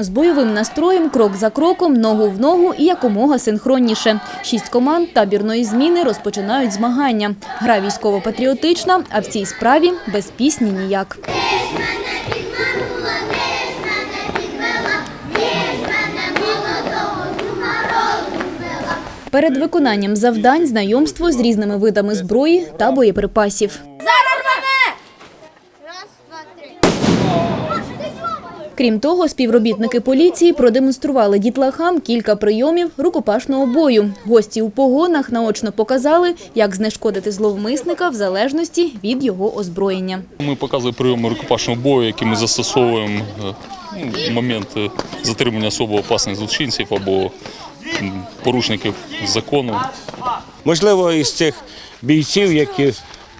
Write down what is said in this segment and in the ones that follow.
З бойовим настроєм, крок за кроком, ногу в ногу і якомога синхронніше. Шість команд табірної зміни розпочинають змагання. Гра військово-патріотична, а в цій справі без пісні ніяк. Перед виконанням завдань знайомство з різними видами зброї та боєприпасів. Крім того, співробітники поліції продемонстрували дітлахам кілька прийомів рукопашного бою. Гості у погонах наочно показали, як знешкодити зловмисника в залежності від його озброєння. Ми показуємо прийоми рукопашного бою, які ми застосовуємо е, ну, в момент е, затримання особо опасних злочинців або порушників закону. Можливо, із цих бійців, які,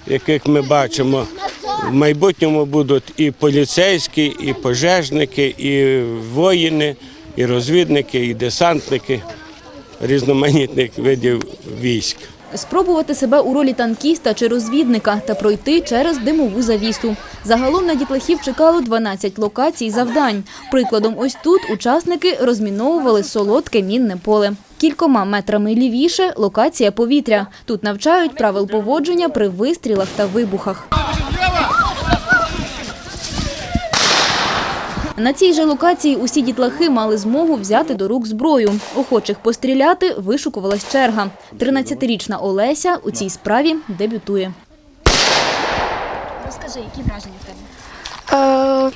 яких ми бачимо, в майбутньому будуть і поліцейські, і пожежники, і воїни, і розвідники, і десантники різноманітних видів військ. Спробувати себе у ролі танкіста чи розвідника та пройти через димову завісу. Загалом на дітлахів чекало 12 локацій завдань. Прикладом, ось тут учасники розміновували солодке мінне поле. Кількома метрами лівіше – локація повітря. Тут навчають правил поводження при вистрілах та вибухах. На цій же локації усі дітлахи мали змогу взяти до рук зброю. Охочих постріляти вишукувалась черга. 13-річна Олеся у цій справі дебютує. Розкажи, які враження в тебе?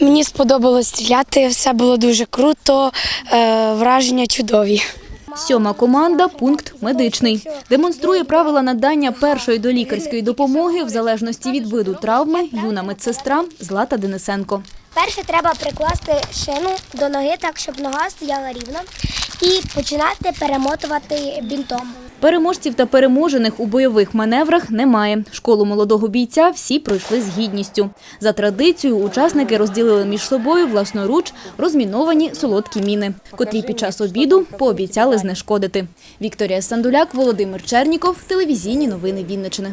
Е, мені сподобалось стріляти, все було дуже круто, е, враження чудові. Сьома команда – пункт медичний. Демонструє правила надання першої долікарської допомоги в залежності від виду травми юна медсестра Злата Денисенко. Перше треба прикласти шину до ноги так, щоб нога стояла рівно, і починати перемотувати бінтом. Переможців та переможених у бойових маневрах немає. Школу молодого бійця всі пройшли з гідністю. За традицією учасники розділили між собою власноруч розміновані солодкі міни, котрі під час обіду пообіцяли знешкодити. Вікторія Сандуляк, Володимир Черніков, телевізійні новини Вінничини.